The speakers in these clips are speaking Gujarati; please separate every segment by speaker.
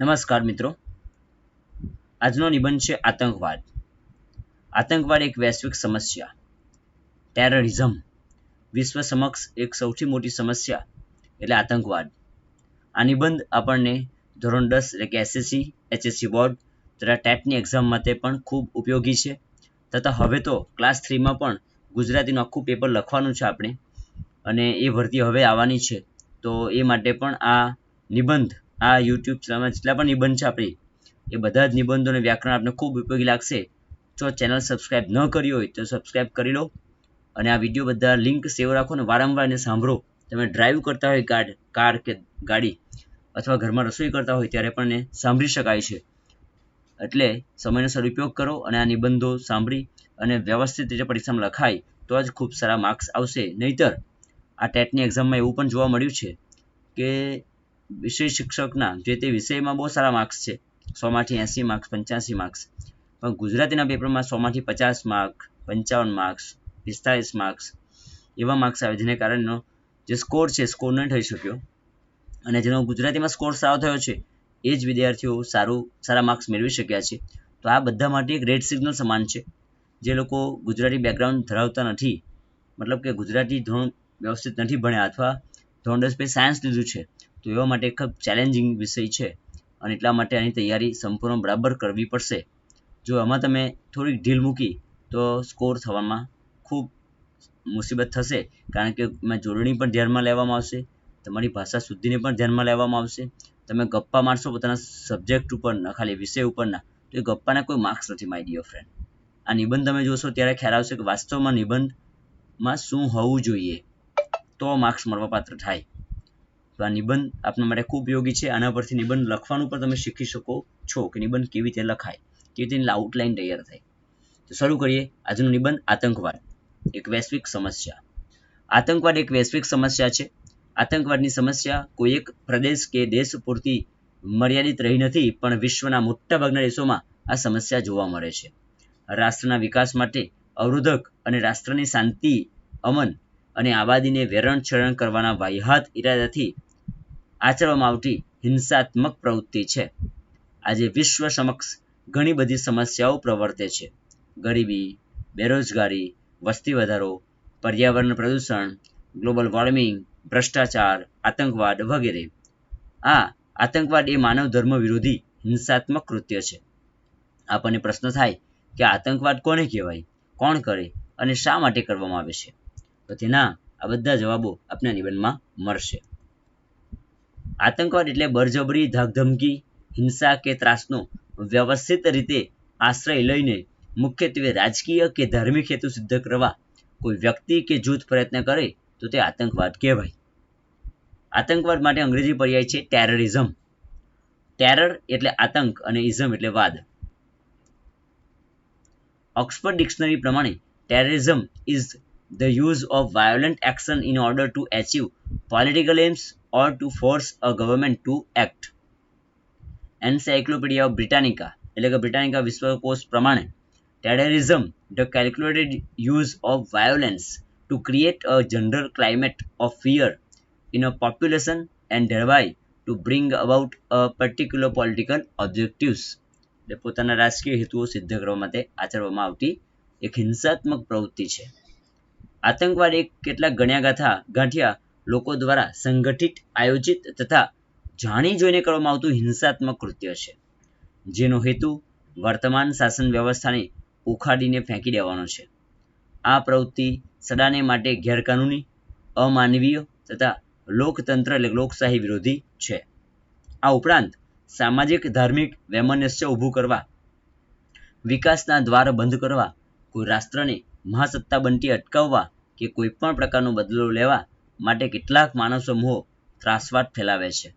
Speaker 1: નમસ્કાર મિત્રો. આજનો નિબંધ છે આતંકવાદ. આતંકવાદ એક વૈશ્વિક સમસ્યા. ટેરરિઝમ વિશ્વ સમક્ષ એક સૌથી મોટી સમસ્યા એટલે આતંકવાદ. આ નિબંધ આપણને ધોરણ દસ એટલે કે એસએસસી એચએસસી બોર્ડ તથા ટેટની એક્ઝામ માટે પણ ખૂબ ઉપયોગી છે. તથા હવે તો ક્લાસ થ્રીમાં પણ ગુજરાતીનું આખું પેપર લખવાનું છે આપણે અને એ ભરતી હવે આવવાની છે. તો એ માટે પણ આ નિબંધ આ યુટ્યુબ ચેનલમાં જેટલા પણ નિબંધ છે આપણી, એ બધા જ નિબંધો અને વ્યાકરણ આપને ખૂબ ઉપયોગી લાગશે. જો ચેનલ સબસ્ક્રાઇબ ન કરી હોય તો સબસ્ક્રાઇબ કરી લો અને આ વીડિયો બધા લિંક સેવ રાખો અને વારંવાર એને સાંભળો. તમે ડ્રાઈવ કરતા હોય કાર કાર કે ગાડી અથવા ઘરમાં રસોઈ કરતા હોય ત્યારે પણ એને સાંભળી શકાય છે. એટલે સમયનો સદુપયોગ કરો અને આ નિબંધો સાંભળી અને વ્યવસ્થિત રીતે પરીક્ષામાં લખાય તો જ ખૂબ સારા માર્ક્સ આવશે. નહીતર આ ટેટની એક્ઝામમાં એવું પણ જોવા મળ્યું છે કે વિષય શિક્ષકના, જે તે વિષયમાં બહુ સારા માર્ક્સ છે. સોમાંથી એંસી માર્ક્સ પંચ્યાસી માર્ક્સ પણ ગુજરાતીના પેપરમાં સોમાંથી પચાસ માર્ક પંચાવન માર્ક્સ પિસ્તાલીસ માર્ક્સ એવા માર્ક્સ આવે જેને કારણે જે સ્કોર છે સ્કોર ન થઈ શક્યો. અને જેનો ગુજરાતીમાં સ્કોર સારો થયો છે, એ જ વિદ્યાર્થીઓ સારું, સારા માર્ક્સ મેળવી શક્યા છે. તો આ બધા માટે એક રેડ સિગ્નલ સમાન છે. જે લોકો ગુજરાતી બેકગ્રાઉન્ડ ધરાવતા નથી. મતલબ કે ગુજરાતી ધોરણ વ્યવસ્થિત નથી ભણ્યા અથવા ધોરણ દસ પછી સાયન્સ લીધું છે. તો એવા માટે ખૂબ ચેલેન્જિંગ વિષય છે અને એટલા માટે આની તૈયારી સંપૂર્ણ બરાબર કરવી પડશે. જો આમાં તમે થોડીક ઢીલ મૂકી તો સ્કોર થવામાં ખૂબ મુસીબત થશે, કારણ કે એમાં જોડણી પણ ધ્યાનમાં લેવામાં આવશે, તમારી ભાષા શુદ્ધિને પણ ધ્યાનમાં લેવામાં આવશે, તમે ગપ્પા મારશો પોતાના સબ્જેક્ટ ઉપરના ખાલી વિષય ઉપરના તો એ ગપ્પાના કોઈ માર્ક્સ નથી માય ડિયર ફ્રેન્ડ આ નિબંધ તમે જોશો ત્યારે ખ્યાલ આવશે કે વાસ્તવમાં નિબંધમાં શું હોવું જોઈએ. તો માર્ક્સ મળવાપાત્ર થાય. તો આ નિબંધ આપના માટે ખૂબ ઉપયોગી છે. આના પરથી નિબંધ લખવાનું પણ તમે શીખી શકો છો કે નિબંધ કેવી રીતે લખાય, કેવી રીતે આઉટલાઇન તૈયાર થાય. તો શરૂ કરીએ આજનો નિબંધ આતંકવાદ, એક વૈશ્વિક સમસ્યા. આતંકવાદ એક વૈશ્વિક સમસ્યા છે. આતંકવાદની સમસ્યા કોઈ એક પ્રદેશ કે દેશ પૂરતી મર્યાદિત રહી નથી, પણ વિશ્વના મોટાભાગના દેશોમાં આ સમસ્યા જોવા મળે છે. રાષ્ટ્રના વિકાસ માટે અવરોધક અને રાષ્ટ્રની શાંતિ, અમન અને આબાદીને વેરણ છરણ કરવાના વાહિયાત ઇરાદાથી આચરવામાં આવતી હિંસાત્મક પ્રવૃત્તિ છે. આજે વિશ્વ સમક્ષ ઘણી બધી સમસ્યાઓ પ્રવર્તે છે. ગરીબી, બેરોજગારી, વસ્તી વધારો, પર્યાવરણ પ્રદૂષણ, ગ્લોબલ વોર્મિંગ, ભ્રષ્ટાચાર, આતંકવાદ વગેરે. આ આતંકવાદ એ માનવ ધર્મ વિરોધી હિંસાત્મક કૃત્ય છે. આપણને પ્રશ્ન થાય કે આતંકવાદ કોને કહેવાય? કોણ કરે? અને શા માટે કરવામાં આવે છે? તો તેના આ બધા જવાબો આપના નિબંધમાં મળશે. આતંકવાદ એટલે બરજબરી ધાકધમકી, હિંસા કે ત્રાસનો વ્યવસ્થિત રીતે આશ્રય લઈને મુખ્યત્વે રાજકીય કે ધાર્મિક હેતુ સિદ્ધ કરવા કોઈ વ્યક્તિ કે જૂથ પ્રયત્ન કરે તો તે આતંકવાદ કહેવાય. આતંકવાદ માટે અંગ્રેજી પર્યાય છે ટેરરિઝમ. ટેરર એટલે આતંક અને ઇઝમ એટલે વાદ. ઓક્સફર્ડ ડિક્શનરી પ્રમાણે terrorism is the use of violent action in order to achieve political aims or to force a government to act. encyclopedia of britannica, એટલે કે બ્રિટાનિકા વિશ્વકોશ પ્રમાણે terrorism the calculated use of violence to create a general climate of fear in a population and thereby to bring about a particular political objectives એટલે પોતાના રાજકીય હેતુઓ સિદ્ધ કરવા માટે આચરવામાં આવતી એક હિંસાત્મક પ્રવૃત્તિ છે આતંકવાદ એક કેટલાક ગણ્યા ગાથા ગાંઠિયા લોકો દ્વારા સંગઠિત, આયોજિત તથા જાણી જોઈને કરવામાં આવતું હિંસાત્મક કૃત્ય છે. જેનો હેતુ વર્તમાન શાસન વ્યવસ્થાને ઉખાડીને ફેંકી દેવાનો છે. આ પ્રવૃત્તિ સદાને માટે ગેરકાનૂની, અમાનવીય તથા લોકતંત્ર એટલે લોકશાહી વિરોધી છે. આ ઉપરાંત સામાજિક, ધાર્મિક વૈમનસ્ય ઊભું કરવા, વિકાસના દ્વાર બંધ કરવા, કોઈ રાષ્ટ્રને મહાસત્તા બનતી અટકાવવા કે કોઈ પણ પ્રકારનો બદલો લેવા માટે કેટલાક માનવ ત્રાસવાદ ફેલાવે છે.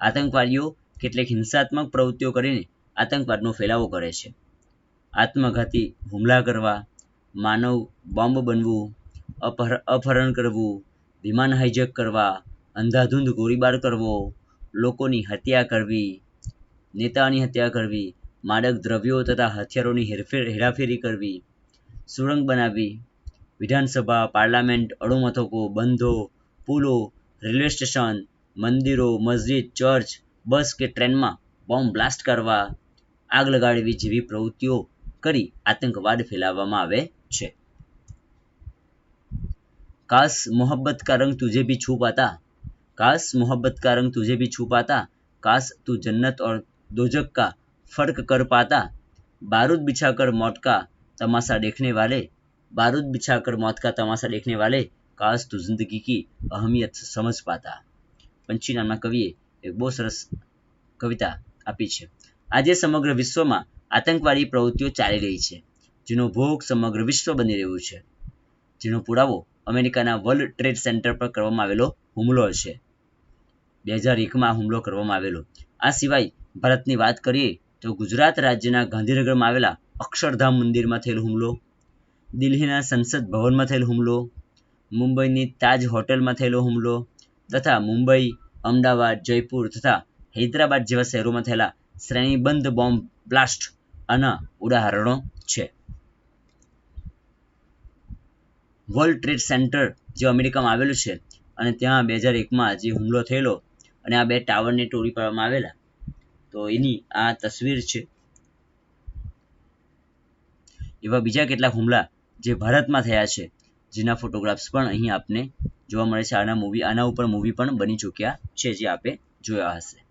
Speaker 1: આતંકવાદીઓ કેટલીક હિંસાત્મક પ્રવૃત્તિઓ કરીને આતંકવાદનો ફેલાવો કરે છે. આત્મઘાતી હુમલા કરવા, માનવ બોમ્બ બનવું અપહરણ કરવું, વિમાન હાઇજેક કરવા, અંધાધૂંધ ગોળીબાર કરવો, લોકોની હત્યા કરવી નેતાની હત્યા કરવી, માદક દ્રવ્યો તથા હથિયારોની હેરફેર, હેરાફેરી કરવી, સુરંગ બનાવવી વિધાનસભા પાર્લામેન્ટ અડુમથકો બંધો પુલો રેલવે સ્ટેશન મંદિરો મસ્જિદ ચર્ચ બસ કે ટ્રેનમાં બોમ્બ બ્લાસ્ટ કરવા આગ લગાડવી જેવી પ્રવૃત્તિઓ કરી આતંકવાદ ફેલાવવામાં આવે છે काश मोहब्बत का रंग तुझे भी छू पाता काश मोहब्बत का रंग तुझे भी छू पाता काश तू जन्नत और दोजक का फर्क कर पाता बारूद बिछाकर मौत का तमाशा देखने वाले बारूद बिछाकर मौत का तमाशा देखने वाले काश तू जिंदगी की અહમિયત સમજ પાતા પંછી નામના કવિએ એક બહુ સરસ કવિતા આપી છે આજે સમગ્ર વિશ્વમાં આતંકવાદી પ્રવૃત્તિઓ ચાલી રહી છે જેનો ભોગ સમગ્ર વિશ્વ બની રહ્યું છે જેનો પુરાવો અમેરિકાના વર્લ્ડ ટ્રેડ સેન્ટર પર કરવામાં આવેલો હુમલો છે બે હજાર એકમાં હુમલો કરવામાં આવેલો આ સિવાય ભારતની વાત કરીએ તો ગુજરાત રાજ્યના ગાંધીનગરમાં આવેલા અક્ષરધામ મંદિરમાં થયેલો હુમલો દિલ્હીના સંસદ ભવનમાં થયેલો હુમલો, મુંબઈની તાજ હોટેલમાં થયેલો હુમલો તથા મુંબઈ, અમદાવાદ, જયપુર તથા હૈદરાબાદ જેવા શહેરોમાં થયેલા શ્રેણીબંધ બોમ્બ બ્લાસ્ટ આના ઉદાહરણો છે. વર્લ્ડ ટ્રેડ સેન્ટર જે અમેરિકામાં આવેલું છે અને ત્યાં બે હજાર એકમાં જે હુમલો થયેલો અને આ બે ટાવરને તોડી પાડવામાં આવેલા. તો એની આ તસવીર છે. એવા બીજા કેટલાક હુમલા જે ભારતમાં થયા છે, જેના ફોટોગ્રાફ્સ પણ અહીં આપને જોવા મળે છે. આના મૂવી આના ઉપર મૂવી પણ બની ચૂક્યા છે જે આપે જોયા હશે.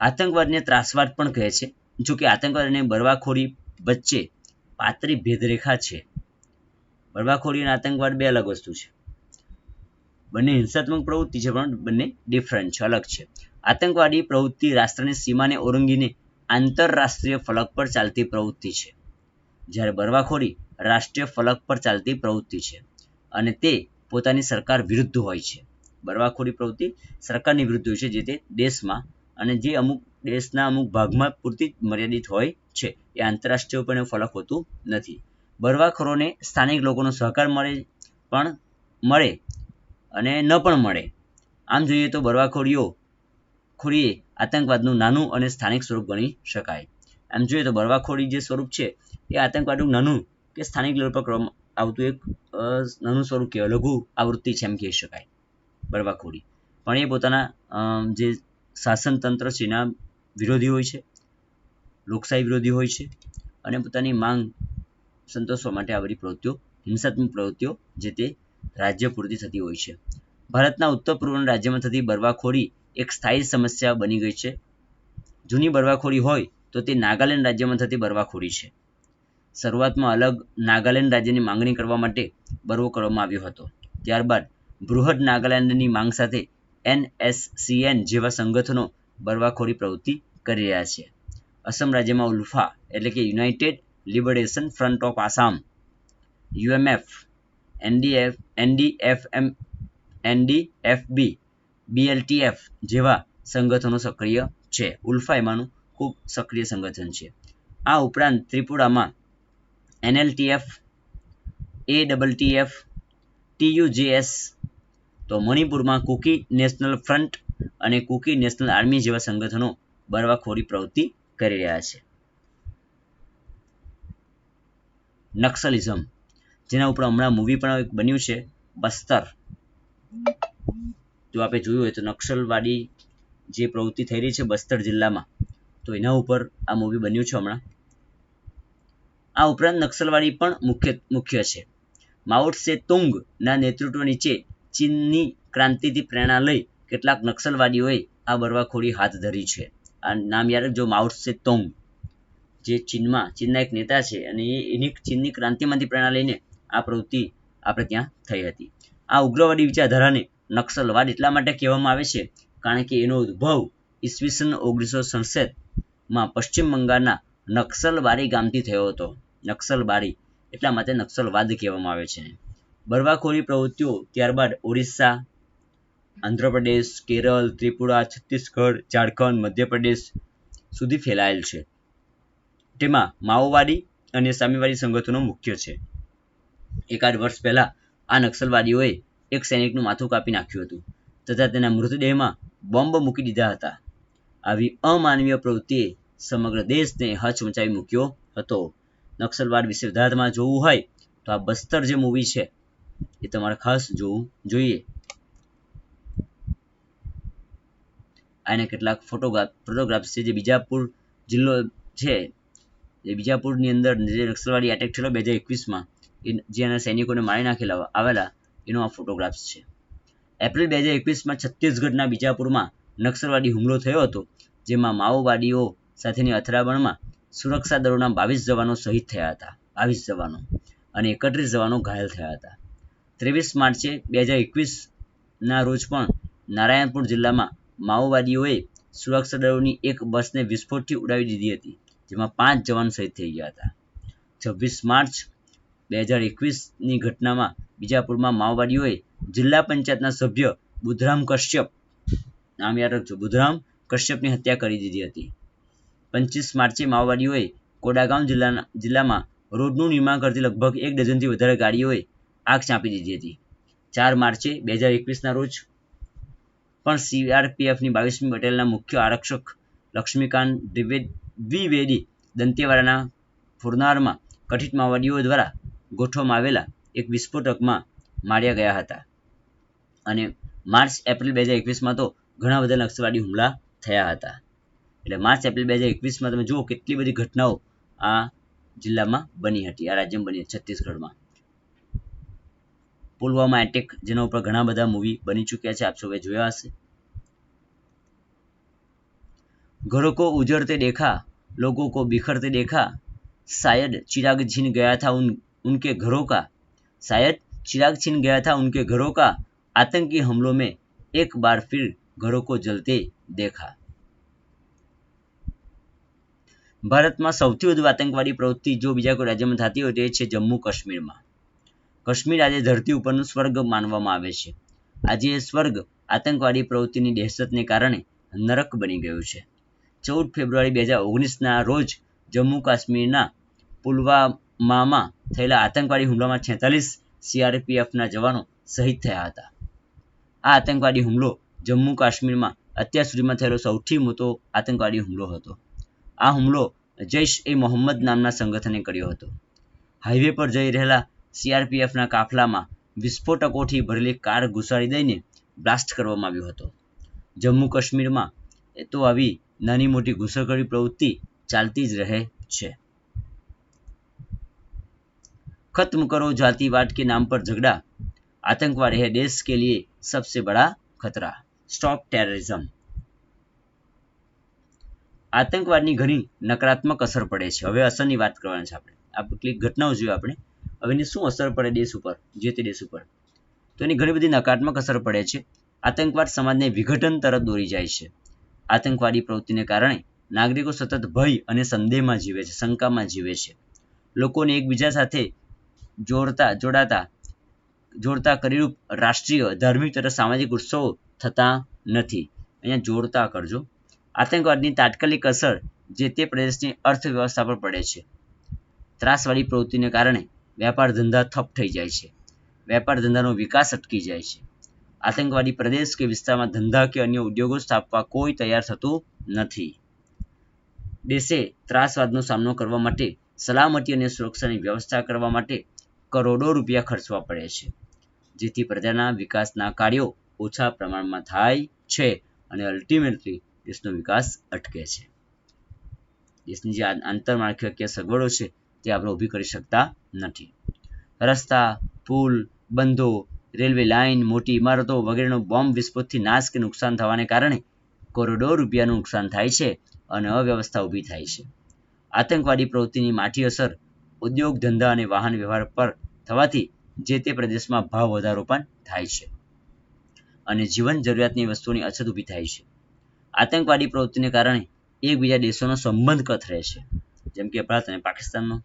Speaker 1: આતંકવાદને ત્રાસવાદ પણ કહે છે. જો કે આતંકવાદ અને બરવાખોરી વચ્ચે પાતળી ભેદરેખા છે. બળવાખોરી અને આતંકવાદ બે અલગ વસ્તુ છે. બંને હિંસાત્મક પ્રવૃત્તિ છે, પણ બંને ડિફરન્ટ છે, અલગ છે. આતંકવાદી પ્રવૃત્તિ રાષ્ટ્રની સીમાને ઓળંગીને આંતરરાષ્ટ્રીય ફલક પર ચાલતી પ્રવૃત્તિ છે. જ્યારે બળવાખોરી રાષ્ટ્રીય ફલક પર ચાલતી પ્રવૃત્તિ છે અને તે પોતાની સરકાર વિરુદ્ધ હોય છે. બળવાખોરી પ્રવૃત્તિ સરકારની વિરુદ્ધ હોય છે, જે તે દેશમાં અને જે અમુક દેશના અમુક ભાગમાં પૂરતી મર્યાદિત હોય છે, એ આંતરરાષ્ટ્રીય પણ ફલક હોતું નથી. બળવાખોરોને સ્થાનિક લોકોનો સહકાર મળે પણ મળે અને ન પણ મળે. આમ જોઈએ તો બળવાખોરીઓ ખોરીએ આતંકવાદનું નાનું અને સ્થાનિક સ્વરૂપ ગણી શકાય. આમ જોઈએ તો બળવાખોરી જે સ્વરૂપ છે એ આતંકવાદનું નાનું કે સ્થાનિક લેવલ પર કરવામાં આવતું એક નાનું સ્વરૂપ કહેવાય. લઘુ આવૃત્તિ છે એમ કહી શકાય. બળવાખોરી. પણ એ પોતાના જે શાસન તંત્ર છે એના વિરોધી હોય છે, લોકશાહી વિરોધી હોય છે અને પોતાની માંગ સંતોષવા માટે આવી પ્રવૃત્તિઓ, હિંસાત્મક પ્રવૃત્તિઓ જે તે રાજ્ય પૂરતી થતી હોય છે. ભારતના ઉત્તર પૂર્વના રાજ્યમાં થતી બરવાખોરી એક સ્થાયી સમસ્યા બની ગઈ છે. જૂની બરવાખોરી હોય તો તે નાગાલેન્ડ રાજ્યમાં થતી બરવાખોરી છે. શરૂઆતમાં અલગ નાગાલેન્ડ રાજ્યની માંગણી કરવા માટે બરવો કરવામાં આવ્યો હતો. ત્યારબાદ બૃહદ નાગાલેન્ડની માંગ સાથે એનએસસીએન જેવા સંગઠનો બરવાખોરી પ્રવૃત્તિ કરી રહ્યા છે. અસમ રાજ્યમાં ઉલ્ફા એટલે કે United Liberation Front of Assam, UMF, NDF, NDFM, NDFB, BLTF જેવા સંગઠનો સક્રિય છે. ઉલ્ફા એમાંનું ખૂબ સક્રિય સંગઠન છે. આ ઉપરાંત ત્રિપુરામાં એનએલટીએફ એ ડબલ ટીએફ ટીયુજીએસ તો મણિપુરમાં કુકી નેશનલ ફ્રન્ટ અને કુકી નેશનલ આર્મી જેવા સંગઠનો બરવાખોરી પ્રવૃત્તિ કરી રહ્યા છે. નક્સલિઝમ, જેના ઉપર હમણાં મૂવી પણ એક બન્યું છે, બસ્તર. જો આપણે જોયું હોય તો નક્સલવાદી જે પ્રવૃત્તિ થઈ રહી છે બસ્તર જિલ્લામાં, તો એના ઉપર આ મૂવી બન્યું છે હમણાં. આ ઉપરાંત નક્સલવાડી પણ મુખ્ય મુખ્ય છે. માઉટ સે તુંગના નેતૃત્વ નીચે ચીનની ક્રાંતિથી પ્રેરણા લઈ કેટલાક નક્સલવાદીઓએ આ બરવાખોરી હાથ ધરી છે. આ નામ યાદ જો માઉટ સે તોંગ, જે ચીનમાં, ચીનના એક નેતા છે અને એ એની ચીનની ક્રાંતિમાંથી પ્રેરણા લઈને આ પ્રવૃત્તિ આપણે ત્યાં થઈ હતી. આ ઉગ્રવાદી વિચારધારાને નક્સલવાદ એટલા માટે કહેવામાં આવે છે કારણ કે એનો ઉદ્ભવ ઈસવીસન ઓગણીસો સડસઠમાં પશ્ચિમ બંગાળના નક્સલવારી ગામથી થયો હતો. નક્સલબારી, એટલા માટે નક્સલવાદ કહેવામાં આવે છે. બરવાખોરી પ્રવૃત્તિઓ ત્યારબાદ ઓરિસ્સા આંધ્રપ્રદેશ, કેરળ, ત્રિપુરા, છત્તીસગઢ, ઝારખંડ, મધ્યપ્રદેશ સુધી ફેલાયેલ છે. તેમાં માઓવાદી અને સામ્યવાદી સંગઠનો મુખ્ય છે. એકાદ વર્ષ પહેલા આ નક્સલવાદીઓએ એક સૈનિકનું માથું કાપી નાખ્યું હતું તથા તેના મૃતદેહમાં બોમ્બ મૂકી દીધા હતા. આવી અમાનવીય પ્રવૃત્તિએ સમગ્ર દેશને હચમચાવી મૂક્યો હતો. નક્સલવાદ વિશે વધારેમાં જોવું હોય તો આ બસ્તર જે મૂવી છે, એ તમારે ખાસ જોવું જોઈએ. આને કેટલાક ફોટોગ્રાફ ફોટોગ્રાફ્સ છે, જે બીજાપુર જિલ્લો છે, એ બીજાપુરની અંદર જે નક્સલવાદી એટેક થયેલો બે હજાર એકવીસમાં, એ જેના સૈનિકોને મારી નાખેલા આવેલા, એનો આ ફોટોગ્રાફ્સ છે. એપ્રિલ બે હજાર એકવીસમાં છત્તીસગઢના બીજાપુરમાં નક્સલવાદી હુમલો થયો હતો, જેમાં માઓવાદીઓ સાથેની અથડામણમાં સુરક્ષા દળોના બાવીસ જવાનો શહીદ થયા હતા. બાવીસ જવાનો અને એકત્રીસ જવાનો ઘાયલ થયા હતા. ત્રેવીસ માર્ચે બે હજાર એકવીસના રોજ પણ નારાયણપુર જિલ્લામાં માઓવાદીઓએ સુરક્ષા દળોની એક બસને વિસ્ફોટથી ઉડાવી દીધી હતી, જેમાં પાંચ જવાન શહીદ થઈ ગયા હતા. છવ્વીસ માર્ચ બે હજાર એકવીસની ઘટનામાં બીજાપુરમાં માઓવાદીઓએ જિલ્લા પંચાયતના સભ્ય બુધરામ કશ્યપ, નામ યાદ રાખજો, બુધરામ કશ્યપની હત્યા કરી દીધી હતી. પંચવીસ માર્ચે માઓવાદીઓએ કોડાગાંવ જિલ્લાના, જિલ્લામાં રોડનું નિર્માણ કરતી લગભગ એક ડઝનથી વધારે ગાડીઓએ આગ ચાંપી દીધી હતી. ચાર માર્ચે બે હજાર એકવીસના રોજ પણ સીઆરપીએફની બાવીસમી પટેલના મુખ્ય આરક્ષક લક્ષ્મીકાંત દ્વિવેદી દંતેવાડાના ફુરનારમાં કથિત માઓવાદીઓ દ્વારા ગોઠવવામાં આવેલા એક વિસ્ફોટકમાં માર્યા ગયા હતા. અને માર્ચ એપ્રિલ બે હજાર એકવીસમાં તો ઘણા બધા નક્સલવાદી હુમલા થયા હતા. એટલે માર્ચ એપ્રિલ બે હજાર એકવીસમાં તમે જુઓ કેટલી બધી ઘટનાઓ આ જિલ્લામાં બની હતી આ રાજ્યમાં બની છત્તીસગઢમાં પુલવામા એટેક જેના ઉપર ઘણા બધા મૂવી બની ચૂક્યા છે આપ સૌએ જોયા હશે ઘરો કો ઉજળતે દેખા लोगों को बिखरते देखा शायद चिराग छीन गया था उन उनके घरों का शायद चिराग छीन गया था उनके घरों का आतंकी हमलों में एक बार फिर घरों को जलते देखा ભારતમાં સૌથી વધુ આતંકવાદી પ્રવૃત્તિ જો બીજા કોઈ રાજ્યમાં થતી હોય તે છે જમ્મુ કાશ્મીરમાં. કાશ્મીર આજે ધરતી ઉપરનું સ્વર્ગ માનવામાં આવે છે. આજે એ સ્વર્ગ આતંકવાદી પ્રવૃત્તિની દહેશતને કારણે નરક બની ગયું છે. ચૌદ ફેબ્રુઆરી બે હજાર ઓગણીસના રોજ જમ્મુ કાશ્મીરના પુલવામામાં થયેલા આતંકવાદી હુમલામાં છેતાલીસ સીઆરપીએફના જવાનો શહીદ થયા હતા. આ આતંકવાદી હુમલો જમ્મુ કાશ્મીરમાં અત્યાર સુધીમાં થયેલો સૌથી મોટો આતંકવાદી હુમલો હતો. આ હુમલો જૈશ એ મોહમ્મદ નામના સંગઠને કર્યો હતો હાઈવે પર જઈ રહેલા સીઆરપીએફના કાફલામાં વિસ્ફોટકોથી ભરેલી કાર ઘુસાડી દઈને બ્લાસ્ટ કરવામાં આવ્યો હતો જમ્મુ કાશ્મીરમાં તો આવી નાની મોટી ઘૂસણખોરી પ્રવૃત્તિ ચાલતી જ રહે છે खत्म करो जातिवाद के नाम पर झगड़ा आतंकवाद है देश के लिए सबसे बड़ा खतरा स्टॉप टेररिज्म આતંકવાદની ઘણી નકારાત્મક અસર પડે છે. હવે અસરની વાત કરવાની છે આપણે. આ કેટલીક ઘટનાઓ જોઈએ આપણે. હવે એની શું અસર પડે દેશ ઉપર? જે તે દેશ ઉપર? તો એની ઘણી બધી નકારાત્મક અસર પડે છે. આતંકવાદ સમાજને વિઘટન તરફ દોરી જાય છે. આતંકવાદી પ્રવૃત્તિને કારણે નાગરિકો સતત ભય અને સંદેહમાં જીવે છે, શંકામાં જીવે છે. લોકોને એકબીજા સાથે જોડતા, જોડાતા, જોડતા કરીરૂપ રાષ્ટ્રીય, ધાર્મિક તથા સામાજિક ઉત્સવો થતા નથી. અહીંયા જોડતા કરજો. આતંકવાદની તાત્કાલિક અસર જે તે પ્રદેશની અર્થવ્યવસ્થા પર પડે છે. ત્રાસવાદી પ્રવૃત્તિને કારણે વેપાર ધંધા ઠપ થઈ જાય છે. વેપાર ધંધાનો વિકાસ અટકી જાય છે. આતંકવાદી પ્રદેશ કે વિસ્તારમાં ધંધા કે અન્ય ઉદ્યોગો સ્થાપવા કોઈ તૈયાર થતું નથી. દેશે ત્રાસવાદનો સામનો કરવા માટે સલામતી અને સુરક્ષાની વ્યવસ્થા કરવા માટે કરોડો રૂપિયા ખર્ચવા પડે છે. જેથી પ્રજાના વિકાસના કાર્યો ઓછા પ્રમાણમાં થાય છે અને અલ્ટિમેટલી દેશનો વિકાસ અટકે છે. દેશની જે આંતરમાળખાકીય સગવડો છે, તે આપણે ઊભી કરી શકતા નથી. રસ્તા, પુલ, બંધો, રેલવે લાઇન, મોટી ઇમારતો વગેરેનો બોમ્બ વિસ્ફોટથી નાશ કે નુકસાન થવાને કારણે કરોડો રૂપિયાનું નુકસાન થાય છે અને અવ્યવસ્થા ઊભી થાય છે. આતંકવાદી પ્રવૃત્તિની માઠી અસર ઉદ્યોગ, ધંધા અને વાહન વ્યવહાર પર થવાથી જે તે પ્રદેશમાં ભાવ વધારો પણ થાય છે. અને જીવન જરૂરિયાતની વસ્તુની અછત ઊભી થાય છે. આતંકવાદી પ્રવૃત્તિને કારણે એકબીજા દેશોનો સંબંધ કથરે છે. જેમ કે ભારત અને પાકિસ્તાનનો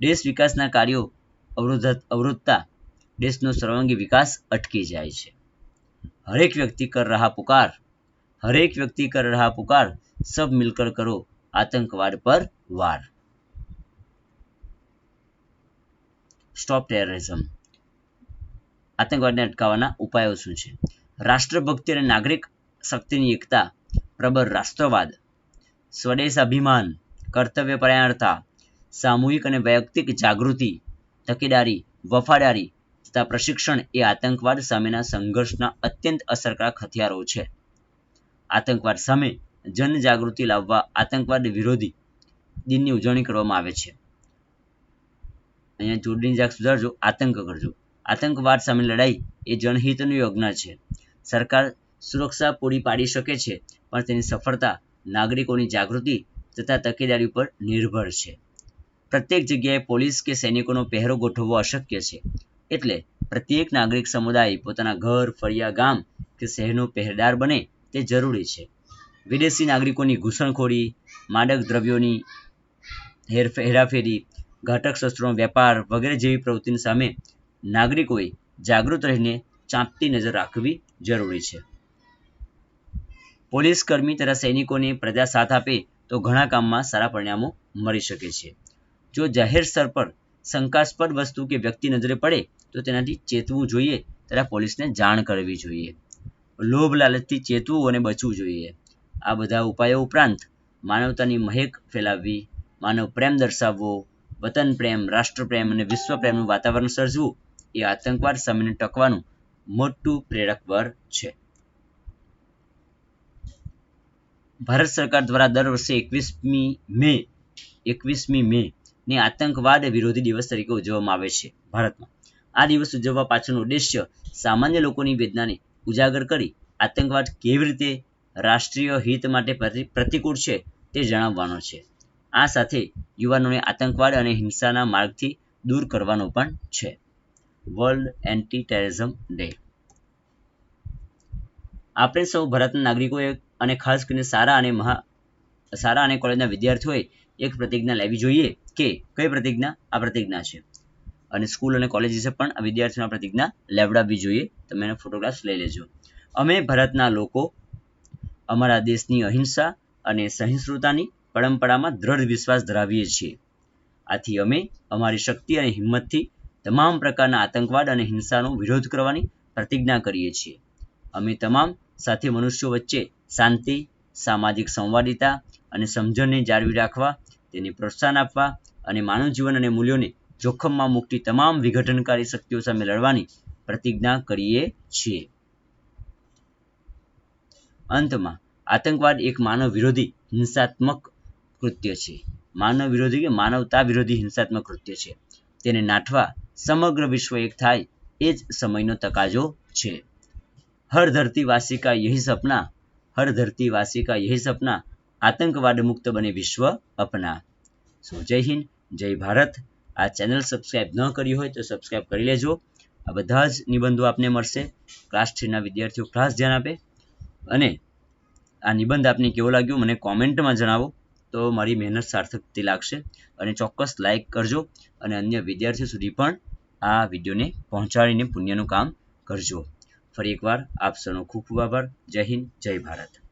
Speaker 1: દેશ વિકાસના કાર્યો અવરોધ અવરોધતા દેશનો સર્વાંગી વિકાસ અટકી જાય છે. હરેક વ્યક્તિ કર રહા પુકાર, હરેક વ્યક્તિ કર રહા પુકાર, સબ મિલકર કરો આતંકવાદ પર વાર. સ્ટોપ ટેરરિઝમ આતંકવાદને અટકાવવાના ઉપાયો શું છે? રાષ્ટ્રભક્તિ અને નાગરિક શક્તિની એકતા પ્રબળ રાષ્ટ્રવાદ. સ્વદેશ અભિમાન, કર્તવ્ય સામૂહિક અને વૈયક્તિક જાગૃતિ, તકેદારી, વફાદારી તથા પ્રશિક્ષણ એ આતંકવાદ સામેના સંઘર્ષના અત્યંત અસરકારક હથિયારો છે. આતંકવાદ સામે જનજાગૃતિ લાવવા આતંકવાદ વિરોધી દિનની ઉજવણી કરવામાં આવે છે. અહીંયા જોડણી જાગ સુધારજો, આતંક કરજો. આતંકવાદ સામે લડાઈ એ જનહિતનું યોજના છે. સરકાર સુરક્ષા પૂરી પાડી શકે છે પણ તેની સફળતા નાગરિકોની જાગૃતિ તથા તકેદારી ઉપર નિર્ભર છે. પ્રત્યેક જગ્યાએ પોલીસ કે સૈનિકોનો પહેરો ગોઠવવો અશક્ય છે. એટલે પ્રત્યેક નાગરિક સમુદાય પોતાના ઘર, ફળિયા, ગામ કે શહેરનો પહેરેદાર બને તે જરૂરી છે. વિદેશી નાગરિકોની ઘૂસણખોરી, માદક દ્રવ્યોની હેર, હેરાફેરી, ઘાતક શસ્ત્રોનો વેપાર વગેરે જેવી પ્રવૃત્તિની સામે નાગરિકોએ જાગૃત રહીને ચાંપતી નજર રાખવી જરૂરી છે. પોલીસ કર્મી તથા સૈનિકોને પ્રજા સાથ આપે તો ઘણા કામમાં સારા પરિણામો મળી શકે છે. જો જાહેર સ્તર પર શંકાસ્પદ વસ્તુ કે વ્યક્તિ નજરે પડે તો તેનાથી ચેતવું જોઈએ તથા પોલીસને જાણ કરવી જોઈએ. લોભ લાલચથી ચેતવું અને બચવું જોઈએ. આ બધા ઉપાયો ઉપરાંત માનવતાની મહેક ફેલાવવી, માનવ પ્રેમ દર્શાવવો, વતન પ્રેમ, રાષ્ટ્ર પ્રેમ અને વિશ્વ પ્રેમનું વાતાવરણ સર્જવું એ આતંકવાદ સામે ટકવાનું મોટું પ્રેરક બળ છે. ભારત સરકાર દ્વારા દર વર્ષે એકવીસમી મે એકવીસમી મે ને આતંકવાદ વિરોધી દિવસ તરીકે ઉજવવામાં આવે છે ભારતમાં. આ દિવસ ઉજવવા પાછળનો ઉદ્દેશ્ય સામાન્ય લોકોની વેદનાને ઉજાગર કરી આતંકવાદ કેવી રીતે રાષ્ટ્રીય હિત માટે પ્રતિકૂળ છે તે જણાવવાનો છે. આ સાથે યુવાનોને આતંકવાદ અને હિંસાના માર્ગથી દૂર કરવાનો પણ છે. World Anti Terrorism Day. આપણે સૌ ભારતના નાગરિકોએ અને ખાસ કરીને સારા અને મહા સારા અને કોલેજના વિદ્યાર્થીઓએ એક પ્રતિજ્ઞા લેવી જોઈએ કે કઈ પ્રતિજ્ઞા? આ પ્રતિજ્ઞા છે. અને સ્કૂલ અને કોલેજીસે પણ આ વિદ્યાર્થીઓના પ્રતિજ્ઞા લેવડાવવી જોઈએ. તમે એનો ફોટોગ્રાફ્સ લઈ લેજો. અમે ભારતના લોકો અમારા દેશની અહિંસા અને સહિષ્ણુતાની પરંપરામાં દ્રઢ વિશ્વાસ ધરાવીએ છીએ. આથી અમે અમારી શક્તિ અને હિંમતથી તમામ પ્રકારના આતંકવાદ અને હિંસાનો વિરોધ કરવાની પ્રતિજ્ઞા કરીએ છીએ. અમે તમામ સાથે મનુષ્યો વચ્ચે શાંતિ, સામાજિક સંવાદિતા અને સમજણને જાળવી રાખવા, તેને પ્રોત્સાહન આપવા અને માનવ જીવન અને મૂલ્યોને જોખમમાં મૂકતી તમામ વિઘટનકારી શક્તિઓ સામે લડવાની પ્રતિજ્ઞા કરીએ છીએ. અંતમાં, આતંકવાદ એક માનવ વિરોધી હિંસાત્મક કૃત્ય છે. માનવ વિરોધી કે માનવતા વિરોધી હિંસાત્મક કૃત્ય છે. તેને નાઠવા સમગ્ર વિશ્વ એક થાય એ જ સમયનો તકાજો છે. હર ધરતી વાસી કા યહી સપના હર ધરતી વાસી કા યહી સપના, આતંકવાદ મુક્ત બને વિશ્વ અપના. સો જય હિન્દ, જય ભારત. આ ચેનલ સબસ્ક્રાઇબ ન કરી હોય તો સબસ્ક્રાઇબ કરી લેજો. આ બધા જ નિબંધો આપને મળશે. ક્લાસ થ્રીના વિદ્યાર્થીઓ ખાસ ધ્યાન આપે. અને આ નિબંધ આપને કેવો લાગ્યો મને કોમેન્ટમાં જણાવો. તો મારી મહેનત સાર્થકથી લાગશે. અને ચોક્કસ લાઇક કરજો. અને અન્ય વિદ્યાર્થીઓ સુધી પણ આ વિડીયોને પહોંચાડીને પુણ્યનું કામ કરજો. ફરી એકવાર આપ સૌનો ખૂબ ખૂબ આભાર. જય હિન્દ જય ભારત.